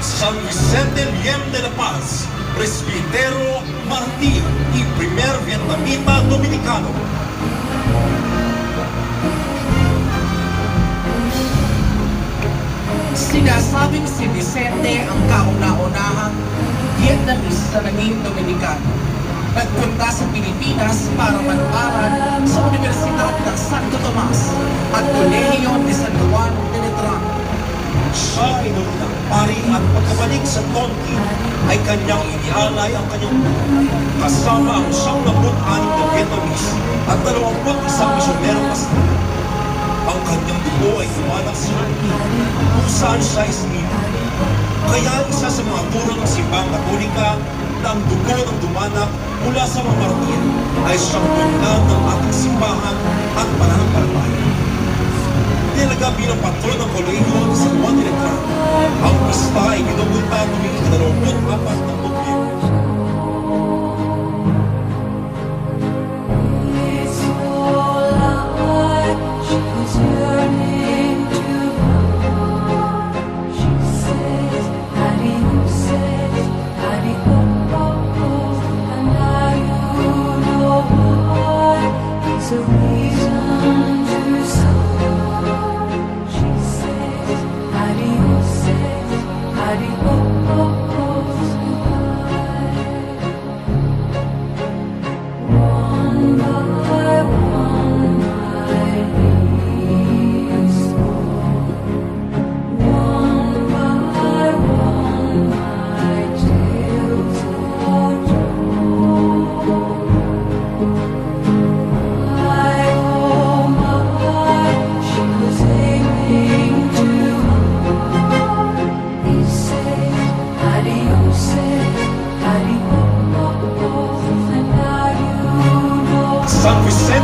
San Vicente Liem de la Paz, Presbitero Martir y Primer Vietnamita Dominicano. Sinasabing si Vicente ang kauna-unahang Vietnamese na naging Dominikano. Nagpunta sa Pilipinas para mag-aral at pagkabalik sa Tonki ay kanyang inialay ang kanyang kasama ang siyang anim na Vietnamese at dalawamput isang misyonero pastor. Ang kanyang dugo ay tumalang sa kung saan siya isinilang. Kaya isa sa mga turo ng simbang katolika na ang dugo ng dumanak mula sa mga martir ay siyang ng ating simbahan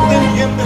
te.